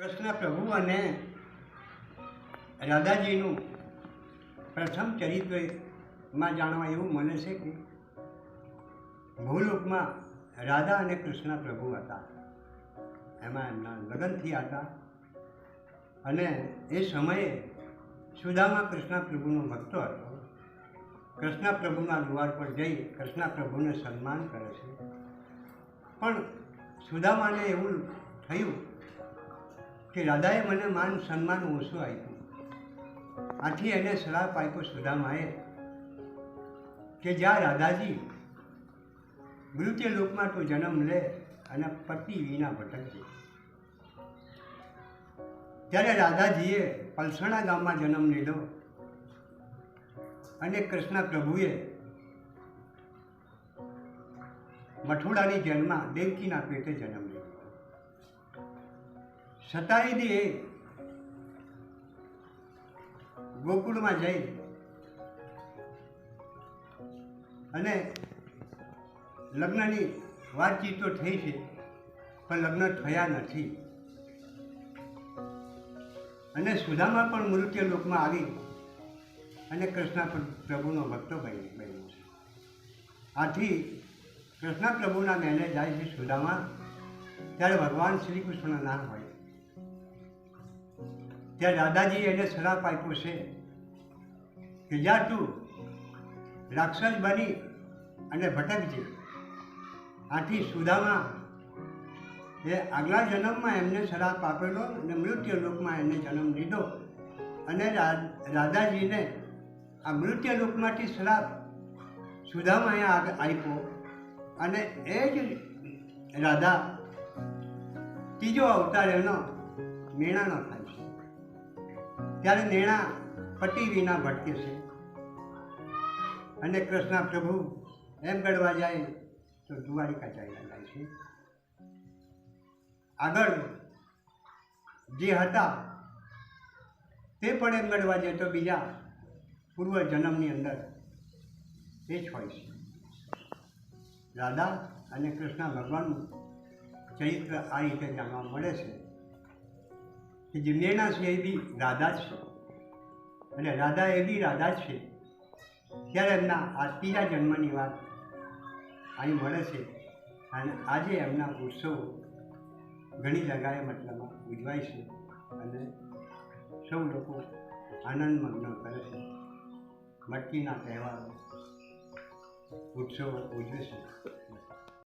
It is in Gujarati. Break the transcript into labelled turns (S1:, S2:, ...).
S1: કૃષ્ણ પ્રભુ અને રાધાજીનું પ્રથમ ચરિત્રમાં જાણવા એવું મને છે કે ભૂલોકમાં રાધા અને કૃષ્ણ પ્રભુ હતા. એમાં એમના લગ્ન થયા હતા. અને એ સમયે સુદામા કૃષ્ણ પ્રભુનો ભક્તો હતો. કૃષ્ણ પ્રભુના દ્વાર પર જઈ કૃષ્ણ પ્રભુને સન્માન કરે છે. પણ સુદામાને એવું થયું કે રાધાએ મને માન સન્માન ઓછું આપ્યું. આથી એને શ્રાપ આપ્યો સુદામાએ કે જ્યાં રાધાજી, મૃત્યુ લોકમાં તું જન્મ લે અને પતિ વિના ભટકજે. ત્યારે રાધાજીએ પલસણા ગામમાં જન્મ લીધો અને કૃષ્ણ પ્રભુએ મઠોડાની જેલમાં દેવકીના પેટે જન્મ લીધો. સતાઈદી દે ગોકુળમાં જઈ અને લગ્નની વાતચીતો થઈ છે, પણ લગ્ન થયા નથી. અને સુદામા પણ મૃત્યુ લોકમાં આવી અને કૃષ્ણ પ્રભુનો ભક્તો બની બન્યો છે. આથી કૃષ્ણ પ્રભુના મહેલે જાય છે સુદામા, ત્યારે ભગવાન શ્રી કૃષ્ણ નામ હોય. ત્યાં દાદાજી એને શ્રાપ આપ્યો છે કે જા તું, રાક્ષસ બની અને ભટકજે. આથી સુદામા એ આગલા જન્મમાં એમને શ્રાપ આપેલો અને મૃત્યુ લોકમાં એને જન્મ લીધો અને રાધાજીને આ મૃત્યુ લોકમાંથી શ્રાપ સુદામાએ આપ્યો. અને એ જ રાધા ત્રીજો અવતાર એનો મેણાનો થાય છે. ત્યારે નેણા પટી વિના ભટકે છે. અને કૃષ્ણ પ્રભુ એમ ગળવા જાય તો દ્વારિકા ચાલ્યા જાય છે. આગળ જે હતા તે પણ એમ ગળવા જાય તો બીજા પૂર્વ જન્મની અંદર એ જ હોય છે. રાધા અને કૃષ્ણ ભગવાનનું ચરિત્ર આ રીતે જાણવા મળે છે. કે જે નેના છે એ બી રાધા છે. અને રાધા એ બી રાધા છે. ત્યારે એમના આ ત્રીજા જન્મની વાત અહીં મળે છે. અને આજે એમના ઉત્સવો ઘણી જગાએ મતલબમાં ઉજવાય છે અને સૌ લોકો આનંદ મગ્ન કરે છે. મટકીના તહેવારો, ઉત્સવો ઉજવે છે.